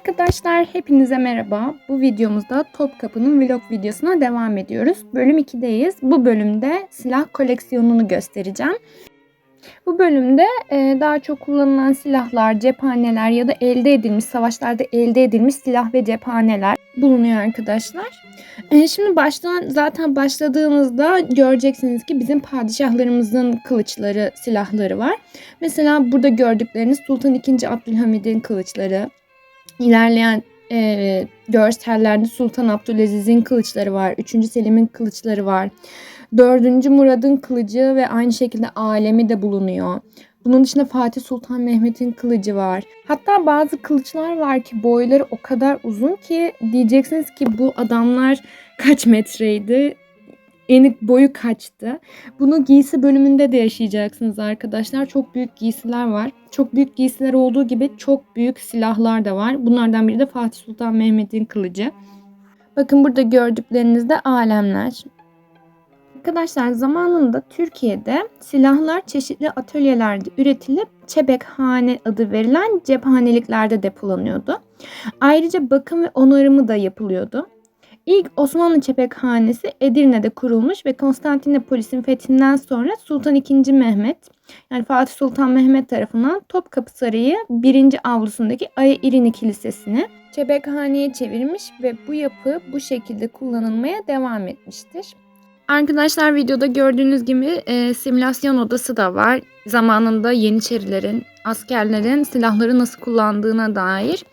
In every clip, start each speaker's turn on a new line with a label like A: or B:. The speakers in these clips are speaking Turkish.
A: Arkadaşlar hepinize merhaba. Bu videomuzda Topkapı'nın vlog videosuna devam ediyoruz. Bölüm 2'deyiz. Bu bölümde silah koleksiyonunu göstereceğim. Bu bölümde e, daha çok kullanılan silahlar, cephaneler ya da elde edilmiş, savaşlarda elde edilmiş silah ve cephaneler bulunuyor arkadaşlar. E, şimdi baştan zaten başladığımızda göreceksiniz ki bizim padişahlarımızın kılıçları, silahları var. Mesela burada gördükleriniz Sultan II. Abdülhamid'in kılıçları. İlerleyen e, görsellerde Sultan Abdülaziz'in kılıçları var. 3. Selim'in kılıçları var. 4. Murad'ın kılıcı ve aynı şekilde alemi de bulunuyor. Bunun dışında Fatih Sultan Mehmet'in kılıcı var. Hatta bazı kılıçlar var ki boyları o kadar uzun ki diyeceksiniz ki bu adamlar kaç metreydi? Eni boyu kaçtı? Bunu giysi bölümünde de yaşayacaksınız arkadaşlar. Çok büyük giysiler var. Çok büyük giysiler olduğu gibi çok büyük silahlar da var. Bunlardan biri de Fatih Sultan Mehmet'in kılıcı. Bakın burada gördüklerinizde alemler. Arkadaşlar zamanında Türkiye'de silahlar çeşitli atölyelerde üretilip çebekhane adı verilen cephaneliklerde depolanıyordu. Ayrıca bakım ve onarımı da yapılıyordu. İlk Osmanlı çepekhanesi Edirne'de kurulmuş ve Konstantinopolis'in fethinden sonra Sultan II. Mehmet yani Fatih Sultan Mehmet tarafından Topkapı Sarayı 1. avlusundaki Aya İrini Kilisesi'ni çepekhaneye çevirmiş ve bu yapı bu şekilde kullanılmaya devam etmiştir. Arkadaşlar videoda gördüğünüz gibi e, simülasyon odası da var. Zamanında Yeniçerilerin, askerlerin silahları nasıl kullandığına dair.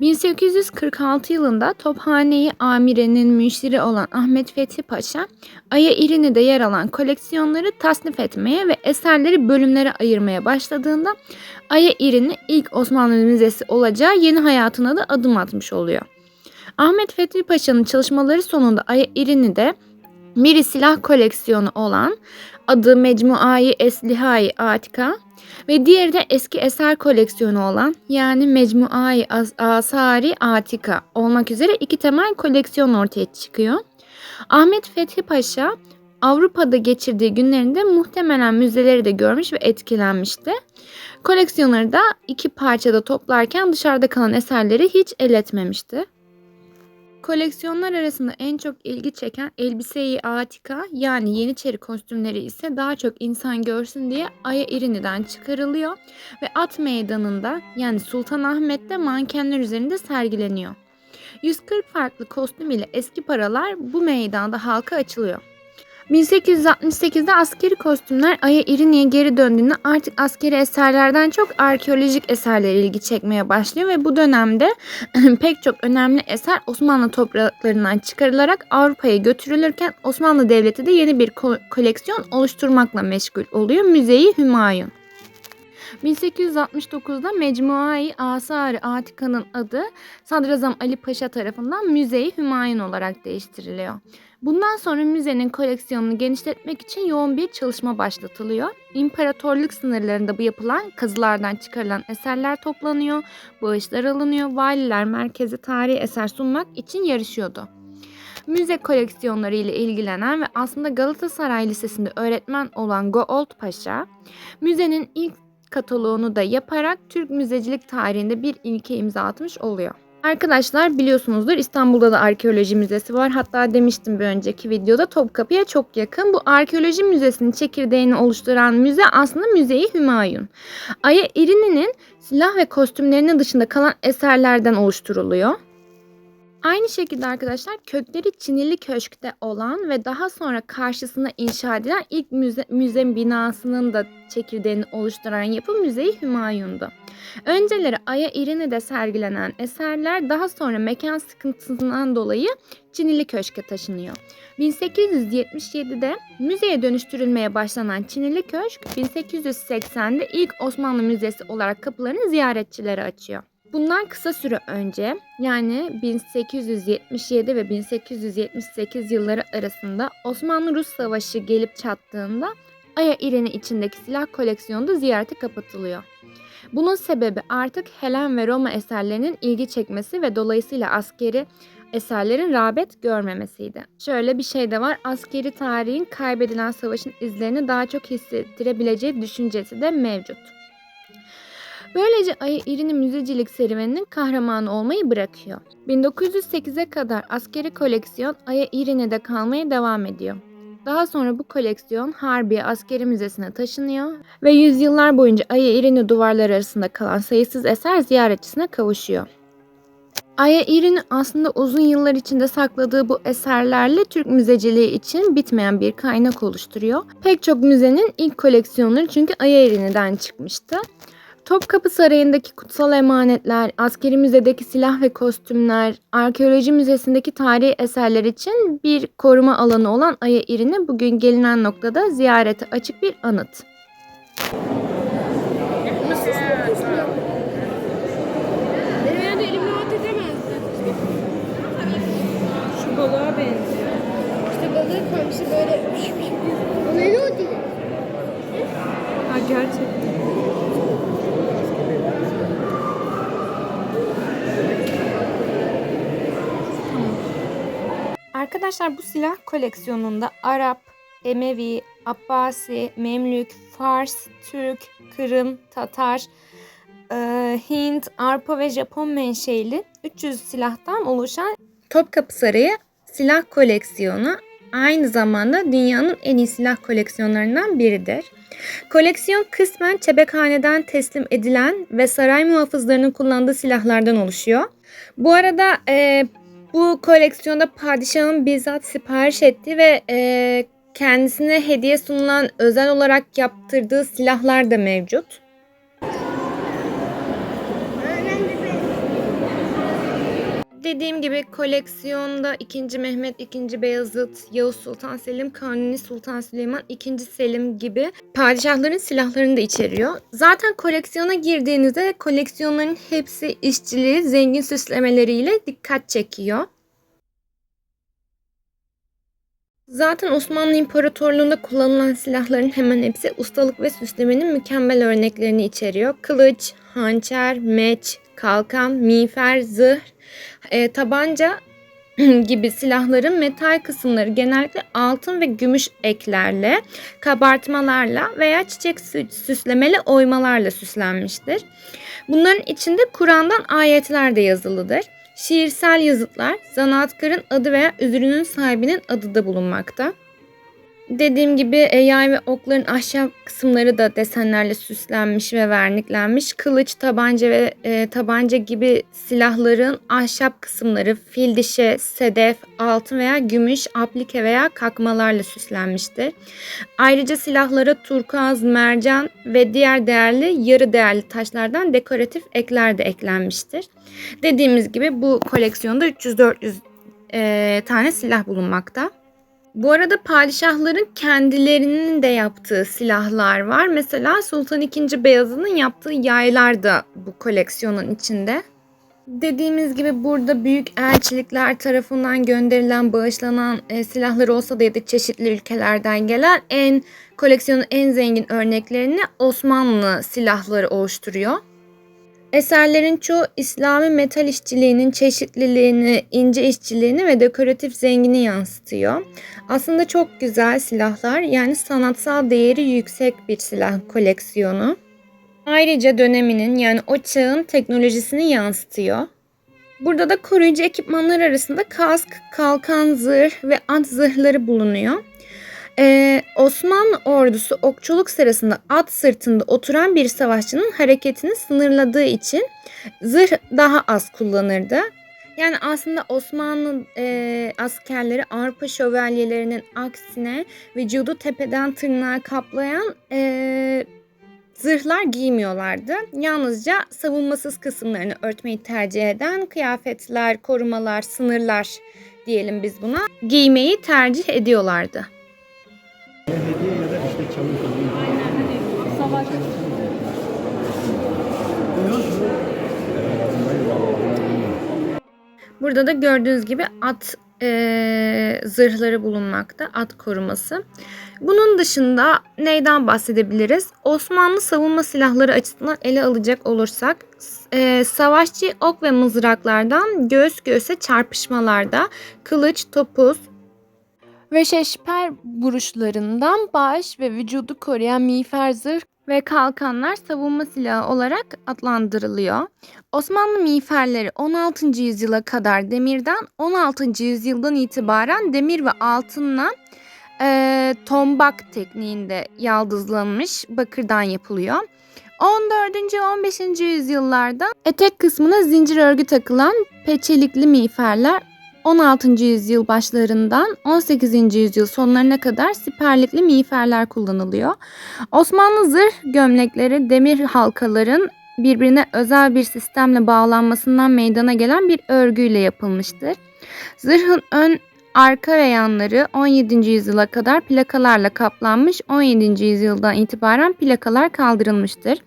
A: ...1846 yılında Tophane'yi amirenin müşiri olan Ahmet Fethi Paşa... ...Aya İrini'de yer alan koleksiyonları tasnif etmeye ve eserleri bölümlere ayırmaya başladığında... ...Aya İrini ilk Osmanlı Müzesi olacağı yeni hayatına da adım atmış oluyor. Ahmet Fethi Paşa'nın çalışmaları sonunda Aya İrini'de biri silah koleksiyonu olan adı Mecmuayı Eslihai Atika ve diğeri de eski eser koleksiyonu olan yani Mecmuayı Asari Atika olmak üzere iki temel koleksiyon ortaya çıkıyor. Ahmet Fethi Paşa Avrupa'da geçirdiği günlerinde muhtemelen müzeleri de görmüş ve etkilenmişti. Koleksiyonları da iki parçada toplarken dışarıda kalan eserleri hiç el etmemişti. Koleksiyonlar arasında en çok ilgi çeken elbise-i atika yani Yeniçeri kostümleri ise daha çok insan görsün diye Aya İrini'den çıkarılıyor ve at meydanında yani Sultanahmet'te mankenler üzerinde sergileniyor. 140 farklı kostüm ile eski paralar bu meydanda halka açılıyor. 1868'de askeri kostümler Ay'a İrini'ye geri döndüğünde artık askeri eserlerden çok arkeolojik eserler ilgi çekmeye başlıyor ve bu dönemde pek çok önemli eser Osmanlı topraklarından çıkarılarak Avrupa'ya götürülürken Osmanlı Devleti de yeni bir ko- koleksiyon oluşturmakla meşgul oluyor. Müzeyi Hümayun. 1869'da Mecmuai Asar-ı Atika'nın adı Sadrazam Ali Paşa tarafından Müzeyi Hümayun olarak değiştiriliyor. Bundan sonra müzenin koleksiyonunu genişletmek için yoğun bir çalışma başlatılıyor. İmparatorluk sınırlarında bu yapılan kazılardan çıkarılan eserler toplanıyor, bağışlar alınıyor, valiler merkeze tarihi eser sunmak için yarışıyordu. Müze koleksiyonları ile ilgilenen ve aslında Galatasaray Lisesi'nde öğretmen olan Goold Paşa, müzenin ilk kataloğunu da yaparak Türk müzecilik tarihinde bir ilke imza atmış oluyor. Arkadaşlar biliyorsunuzdur İstanbul'da da arkeoloji müzesi var. Hatta demiştim bir önceki videoda Topkapı'ya çok yakın. Bu arkeoloji müzesinin çekirdeğini oluşturan müze aslında Müzeyi Hümayun. Aya İrini'nin silah ve kostümlerinin dışında kalan eserlerden oluşturuluyor. Aynı şekilde arkadaşlar kökleri Çinili Köşk'te olan ve daha sonra karşısına inşa edilen ilk müze, müze binasının da çekirdeğini oluşturan yapı Müzeyi Hümayun'du. Önceleri Ay'a İrini'de sergilenen eserler daha sonra mekan sıkıntısından dolayı Çinili Köşk'e taşınıyor. 1877'de müzeye dönüştürülmeye başlanan Çinili Köşk 1880'de ilk Osmanlı Müzesi olarak kapılarını ziyaretçilere açıyor. Bundan kısa süre önce yani 1877 ve 1878 yılları arasında Osmanlı-Rus Savaşı gelip çattığında Aya İreni içindeki silah koleksiyonu da ziyarete kapatılıyor. Bunun sebebi artık Helen ve Roma eserlerinin ilgi çekmesi ve dolayısıyla askeri eserlerin rağbet görmemesiydi. Şöyle bir şey de var. Askeri tarihin kaybedilen savaşın izlerini daha çok hissettirebileceği düşüncesi de mevcut. Böylece Ayı müzecilik serüveninin kahramanı olmayı bırakıyor. 1908'e kadar askeri koleksiyon Ayı İrini'de kalmaya devam ediyor. Daha sonra bu koleksiyon Harbiye Askeri Müzesi'ne taşınıyor ve yüzyıllar boyunca Ayı İrini duvarları arasında kalan sayısız eser ziyaretçisine kavuşuyor. Aya İrin aslında uzun yıllar içinde sakladığı bu eserlerle Türk müzeciliği için bitmeyen bir kaynak oluşturuyor. Pek çok müzenin ilk koleksiyonları çünkü Aya İrin'den çıkmıştı. Topkapı Sarayı'ndaki kutsal emanetler, askeri müzedeki silah ve kostümler, arkeoloji müzesindeki tarihi eserler için bir koruma alanı olan Aya İrin'i bugün gelinen noktada ziyarete açık bir anıt.
B: Benim yani elim rahat edemezdi.
A: Şu balığa benziyor.
B: İşte balığı koymuştu böyle. O ne o değil?
A: Ha gerçekten. Arkadaşlar bu silah koleksiyonunda Arap, Emevi, Abbasi, Memlük, Fars, Türk, Kırım, Tatar, e, Hint, Arpa ve Japon menşeli 300 silahtan oluşan Topkapı Sarayı silah koleksiyonu aynı zamanda dünyanın en iyi silah koleksiyonlarından biridir. Koleksiyon kısmen Çebekhane'den teslim edilen ve saray muhafızlarının kullandığı silahlardan oluşuyor. Bu arada e, bu koleksiyonda padişahın bizzat sipariş ettiği ve e, kendisine hediye sunulan özel olarak yaptırdığı silahlar da mevcut. Dediğim gibi koleksiyonda 2. Mehmet, 2. Beyazıt, Yavuz Sultan Selim, Kanuni Sultan Süleyman, 2. Selim gibi padişahların silahlarını da içeriyor. Zaten koleksiyona girdiğinizde koleksiyonların hepsi işçiliği, zengin süslemeleriyle dikkat çekiyor. Zaten Osmanlı İmparatorluğu'nda kullanılan silahların hemen hepsi ustalık ve süslemenin mükemmel örneklerini içeriyor. Kılıç, hançer, meç, kalkan, miğfer, zırh, e, tabanca gibi silahların metal kısımları genellikle altın ve gümüş eklerle, kabartmalarla veya çiçek sü- süslemeli oymalarla süslenmiştir. Bunların içinde Kur'an'dan ayetler de yazılıdır. Şiirsel yazıtlar, zanaatkarın adı veya ürünün sahibinin adı da bulunmakta. Dediğim gibi yay ve okların ahşap kısımları da desenlerle süslenmiş ve verniklenmiş. Kılıç, tabanca ve e, tabanca gibi silahların ahşap kısımları fil dişi, sedef, altın veya gümüş, aplike veya kakmalarla süslenmiştir. Ayrıca silahlara turkuaz, mercan ve diğer değerli yarı değerli taşlardan dekoratif ekler de eklenmiştir. Dediğimiz gibi bu koleksiyonda 300-400 e, tane silah bulunmakta. Bu arada padişahların kendilerinin de yaptığı silahlar var. Mesela Sultan II. Beyazıt'ın yaptığı yaylar da bu koleksiyonun içinde. Dediğimiz gibi burada büyük elçilikler tarafından gönderilen, bağışlanan e, silahlar olsa da ya da çeşitli ülkelerden gelen en koleksiyonun en zengin örneklerini Osmanlı silahları oluşturuyor. Eserlerin çoğu İslami metal işçiliğinin çeşitliliğini, ince işçiliğini ve dekoratif zengini yansıtıyor. Aslında çok güzel silahlar yani sanatsal değeri yüksek bir silah koleksiyonu. Ayrıca döneminin yani o çağın teknolojisini yansıtıyor. Burada da koruyucu ekipmanlar arasında kask, kalkan zırh ve at zırhları bulunuyor. Ee, Osmanlı ordusu okçuluk sırasında at sırtında oturan bir savaşçının hareketini sınırladığı için zırh daha az kullanırdı. Yani aslında Osmanlı e, askerleri Avrupa şövalyelerinin aksine vücudu tepeden tırnağa kaplayan e, zırhlar giymiyorlardı. Yalnızca savunmasız kısımlarını örtmeyi tercih eden kıyafetler, korumalar, sınırlar diyelim biz buna giymeyi tercih ediyorlardı. Burada da gördüğünüz gibi at e, zırhları bulunmakta, at koruması. Bunun dışında neyden bahsedebiliriz? Osmanlı savunma silahları açısından ele alacak olursak e, savaşçı ok ve mızraklardan göğüs göğüse çarpışmalarda kılıç, topuz ve şeşper vuruşlarından baş ve vücudu koruyan miğfer zırh ve kalkanlar savunma silahı olarak adlandırılıyor. Osmanlı miğferleri 16. yüzyıla kadar demirden, 16. yüzyıldan itibaren demir ve altınla eee, tombak tekniğinde yaldızlanmış bakırdan yapılıyor. 14. ve 15. yüzyıllarda etek kısmına zincir örgü takılan peçelikli miğferler 16. yüzyıl başlarından 18. yüzyıl sonlarına kadar siperlikli miğferler kullanılıyor. Osmanlı zırh gömlekleri demir halkaların birbirine özel bir sistemle bağlanmasından meydana gelen bir örgüyle yapılmıştır. Zırhın ön arka ve yanları 17. yüzyıla kadar plakalarla kaplanmış, 17. yüzyıldan itibaren plakalar kaldırılmıştır.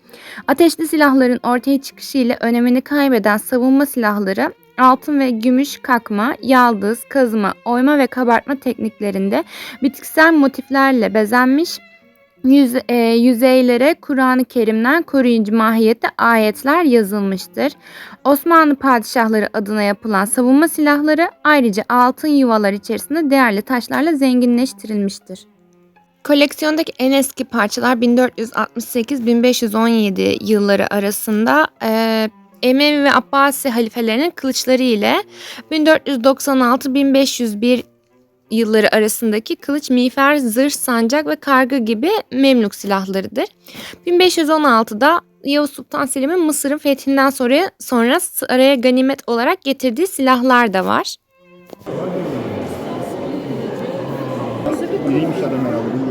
A: Ateşli silahların ortaya çıkışı ile önemini kaybeden savunma silahları altın ve gümüş kakma, yaldız, kazıma, oyma ve kabartma tekniklerinde bitkisel motiflerle bezenmiş yüz, e, yüzeylere Kur'an-ı Kerim'den koruyucu mahiyette ayetler yazılmıştır. Osmanlı padişahları adına yapılan savunma silahları ayrıca altın yuvalar içerisinde değerli taşlarla zenginleştirilmiştir. Koleksiyondaki en eski parçalar 1468-1517 yılları arasında e, Emevi ve Abbasi halifelerinin kılıçları ile 1496-1501 yılları arasındaki kılıç, miğfer, zırh, sancak ve kargı gibi Memluk silahlarıdır. 1516'da Yavuz Sultan Selim'in Mısır'ın fethinden sonra, sonra araya ganimet olarak getirdiği silahlar da var.
C: İyiymiş adam herhalde iyi.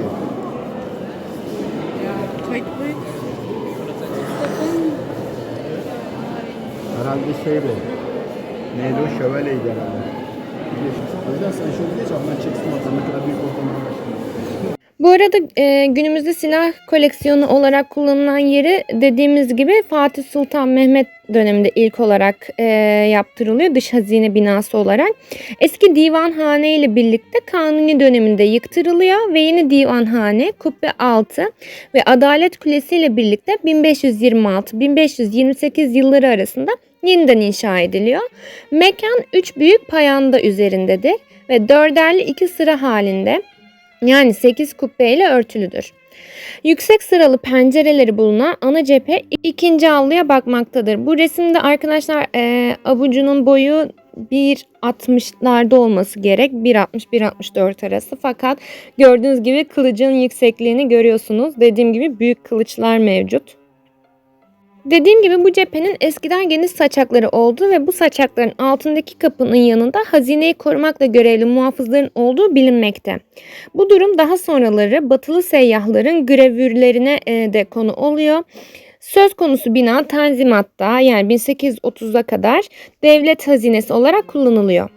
C: Herhalde şey bu. Neydi o şövalyeydi herhalde. O yüzden sen şöyle geç abi ben çeksin bakalım ne kadar büyük başlayayım.
A: Bu arada e, günümüzde silah koleksiyonu olarak kullanılan yeri dediğimiz gibi Fatih Sultan Mehmet döneminde ilk olarak e, yaptırılıyor dış hazine binası olarak. Eski divanhane ile birlikte Kanuni döneminde yıktırılıyor ve yeni divanhane, kubbe altı ve Adalet Kulesi ile birlikte 1526-1528 yılları arasında yeniden inşa ediliyor. Mekan 3 büyük payanda üzerindedir ve dörderli iki sıra halinde yani 8 kubbeyle örtülüdür. Yüksek sıralı pencereleri bulunan ana cephe ikinci avluya bakmaktadır. Bu resimde arkadaşlar e, avucunun boyu 1.60'larda olması gerek. 1.60-1.64 arası. Fakat gördüğünüz gibi kılıcın yüksekliğini görüyorsunuz. Dediğim gibi büyük kılıçlar mevcut. Dediğim gibi bu cephenin eskiden geniş saçakları olduğu ve bu saçakların altındaki kapının yanında hazineyi korumakla görevli muhafızların olduğu bilinmekte. Bu durum daha sonraları batılı seyyahların gravürlerine e, de konu oluyor. Söz konusu bina Tanzimat'ta yani 1830'a kadar devlet hazinesi olarak kullanılıyor.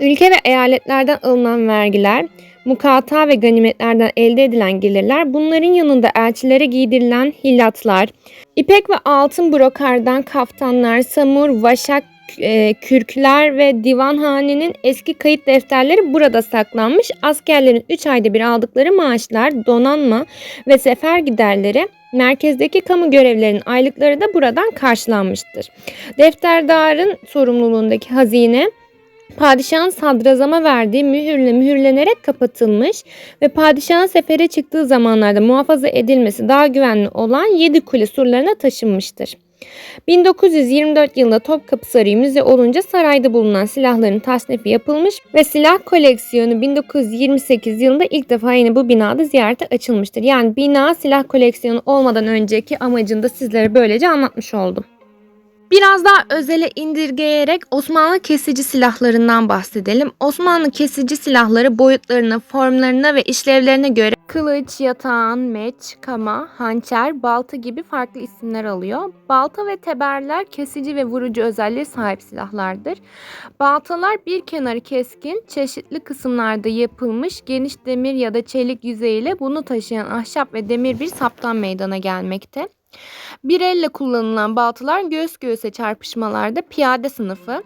A: Ülke ve eyaletlerden alınan vergiler, mukata ve ganimetlerden elde edilen gelirler, bunların yanında elçilere giydirilen hillatlar, ipek ve altın brokardan kaftanlar, samur, vaşak, e, kürkler ve divanhanenin eski kayıt defterleri burada saklanmış. Askerlerin 3 ayda bir aldıkları maaşlar, donanma ve sefer giderleri merkezdeki kamu görevlerinin aylıkları da buradan karşılanmıştır. Defterdarın sorumluluğundaki hazine padişahın sadrazama verdiği mühürle mühürlenerek kapatılmış ve padişahın sefere çıktığı zamanlarda muhafaza edilmesi daha güvenli olan Yedi Kule surlarına taşınmıştır. 1924 yılında Topkapı Sarayı müze olunca sarayda bulunan silahların tasnifi yapılmış ve silah koleksiyonu 1928 yılında ilk defa yine bu binada ziyarete açılmıştır. Yani bina silah koleksiyonu olmadan önceki amacını da sizlere böylece anlatmış oldum. Biraz daha özele indirgeyerek Osmanlı kesici silahlarından bahsedelim. Osmanlı kesici silahları boyutlarına, formlarına ve işlevlerine göre kılıç, yatağan, meç, kama, hançer, balta gibi farklı isimler alıyor. Balta ve teberler kesici ve vurucu özelliğe sahip silahlardır. Baltalar bir kenarı keskin, çeşitli kısımlarda yapılmış geniş demir ya da çelik yüzeyiyle bunu taşıyan ahşap ve demir bir saptan meydana gelmekte. Bir elle kullanılan baltalar göğüs göğüse çarpışmalarda piyade sınıfı,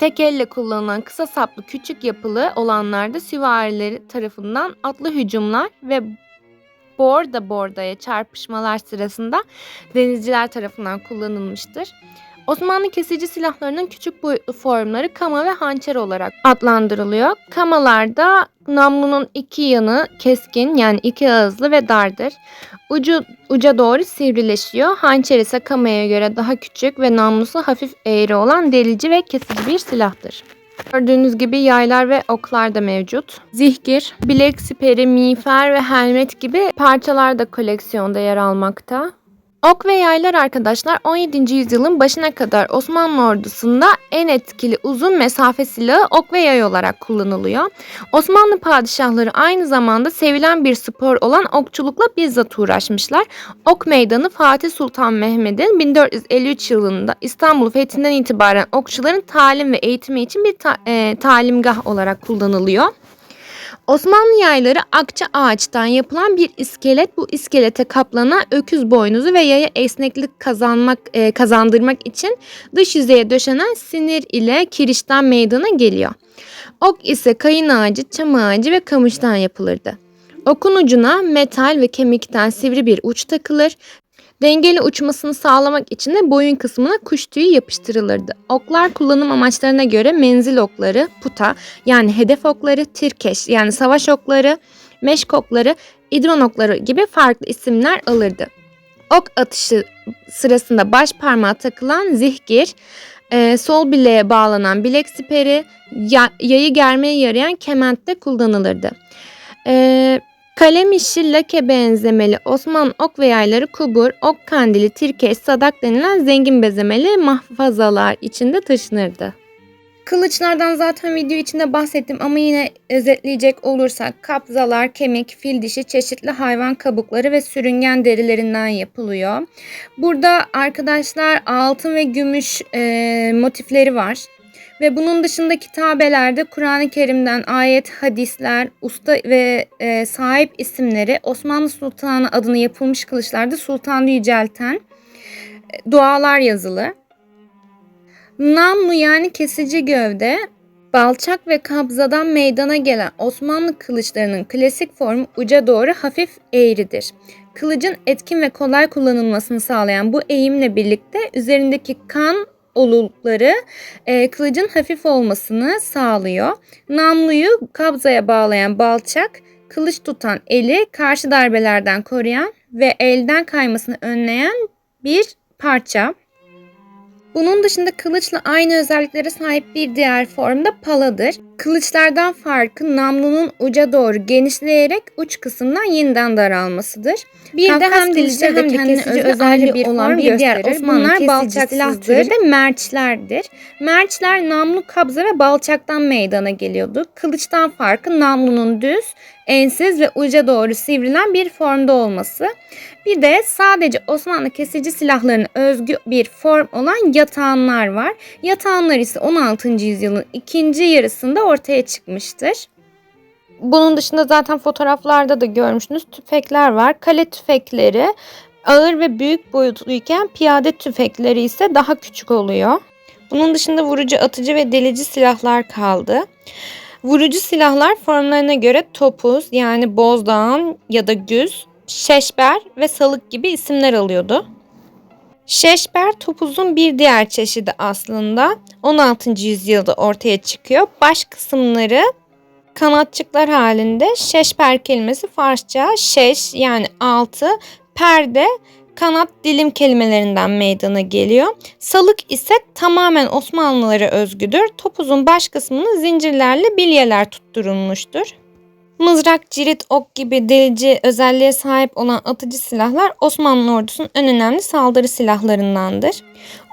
A: Tek elle kullanılan kısa saplı küçük yapılı olanlarda süvarileri tarafından atlı hücumlar ve borda bordaya çarpışmalar sırasında denizciler tarafından kullanılmıştır. Osmanlı kesici silahlarının küçük boyutlu formları kama ve hançer olarak adlandırılıyor. Kamalarda namlunun iki yanı keskin yani iki ağızlı ve dardır. Ucu uca doğru sivrileşiyor. Hançer ise kamaya göre daha küçük ve namlusu hafif eğri olan delici ve kesici bir silahtır. Gördüğünüz gibi yaylar ve oklar da mevcut. Zihgir, bilek siperi, miğfer ve helmet gibi parçalar da koleksiyonda yer almakta. Ok ve yaylar arkadaşlar 17. yüzyılın başına kadar Osmanlı ordusunda en etkili uzun mesafe silahı ok ve yay olarak kullanılıyor. Osmanlı padişahları aynı zamanda sevilen bir spor olan okçulukla bizzat uğraşmışlar. Ok meydanı Fatih Sultan Mehmet'in 1453 yılında İstanbul fethinden itibaren okçuların talim ve eğitimi için bir ta- e, talimgah olarak kullanılıyor. Osmanlı yayları akça ağaçtan yapılan bir iskelet. Bu iskelete kaplanan öküz boynuzu ve yaya esneklik kazanmak e, kazandırmak için dış yüzeye döşenen sinir ile kirişten meydana geliyor. Ok ise kayın ağacı, çam ağacı ve kamıştan yapılırdı. Okun ucuna metal ve kemikten sivri bir uç takılır. Dengeli uçmasını sağlamak için de boyun kısmına kuş tüyü yapıştırılırdı. Oklar kullanım amaçlarına göre menzil okları, puta yani hedef okları, tirkeş yani savaş okları, meşk okları, idron okları gibi farklı isimler alırdı. Ok atışı sırasında baş parmağa takılan zihgir, e, sol bileğe bağlanan bilek siperi, ya- yayı germeye yarayan kement de kullanılırdı. E, Kalem işi lake benzemeli Osmanlı ok ve yayları kubur, ok kandili, tirkeş, sadak denilen zengin bezemeli mahfazalar içinde taşınırdı. Kılıçlardan zaten video içinde bahsettim ama yine özetleyecek olursak kapzalar, kemik, fil dişi, çeşitli hayvan kabukları ve sürüngen derilerinden yapılıyor. Burada arkadaşlar altın ve gümüş e, motifleri var. Ve bunun dışında kitabelerde Kur'an-ı Kerim'den ayet, hadisler, usta ve e, sahip isimleri Osmanlı Sultanı adını yapılmış kılıçlarda sultanı yücelten e, dualar yazılı. Namlu yani kesici gövde, balçak ve kabzadan meydana gelen Osmanlı kılıçlarının klasik formu uca doğru hafif eğridir. Kılıcın etkin ve kolay kullanılmasını sağlayan bu eğimle birlikte üzerindeki kan olukları e, kılıcın hafif olmasını sağlıyor. Namluyu kabzaya bağlayan balçak, kılıç tutan eli karşı darbelerden koruyan ve elden kaymasını önleyen bir parça. Bunun dışında kılıçla aynı özelliklere sahip bir diğer form da paladır. Kılıçlardan farkı namlunun uca doğru genişleyerek uç kısımdan yeniden daralmasıdır. Bir de hem dilici hem de kesici özelliği olan bir diğer Osmanlı Bunlar balçak silah türü de merçlerdir. Merçler namlu kabza ve balçaktan meydana geliyordu. Kılıçtan farkı namlunun düz, ensiz ve uca doğru sivrilen bir formda olması. Bir de sadece Osmanlı kesici silahlarına özgü bir form olan yatağanlar var. Yatağanlar ise 16. yüzyılın ikinci yarısında ortaya çıkmıştır. Bunun dışında zaten fotoğraflarda da görmüşsünüz tüfekler var. Kale tüfekleri ağır ve büyük boyutluyken piyade tüfekleri ise daha küçük oluyor. Bunun dışında vurucu, atıcı ve delici silahlar kaldı. Vurucu silahlar formlarına göre topuz yani bozdağın ya da güz, şeşber ve salık gibi isimler alıyordu. Şeşber topuzun bir diğer çeşidi aslında 16. yüzyılda ortaya çıkıyor. Baş kısımları kanatçıklar halinde şeşper kelimesi Farsça şeş yani altı, perde kanat dilim kelimelerinden meydana geliyor. Salık ise tamamen Osmanlılara özgüdür. Topuzun baş kısmını zincirlerle bilyeler tutturulmuştur. Mızrak, cirit, ok gibi delici özelliğe sahip olan atıcı silahlar Osmanlı ordusunun en önemli saldırı silahlarındandır.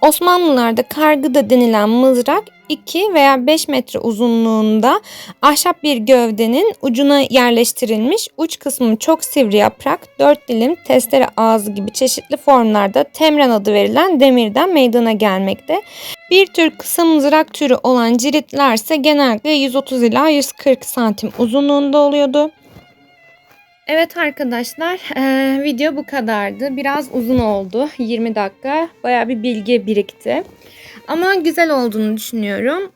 A: Osmanlılarda kargıda denilen mızrak 2 veya 5 metre uzunluğunda ahşap bir gövdenin ucuna yerleştirilmiş uç kısmı çok sivri yaprak, 4 dilim testere ağzı gibi çeşitli formlarda temren adı verilen demirden meydana gelmekte. Bir tür kısa mızrak türü olan ciritler ise genellikle 130 ila 140 santim uzunluğunda oluyordu. Evet arkadaşlar eee, video bu kadardı. Biraz uzun oldu. 20 dakika. Baya bir bilgi birikti. Ama güzel olduğunu düşünüyorum.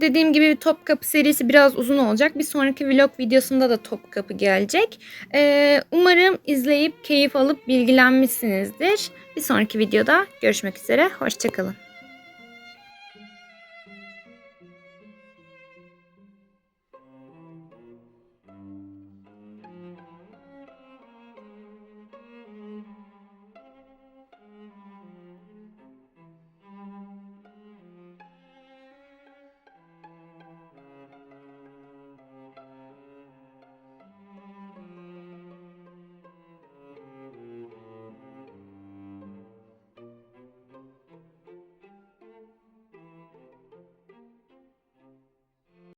A: Dediğim gibi Topkapı serisi biraz uzun olacak. Bir sonraki vlog videosunda da Topkapı gelecek. Ee, umarım izleyip keyif alıp bilgilenmişsinizdir. Bir sonraki videoda görüşmek üzere. Hoşçakalın.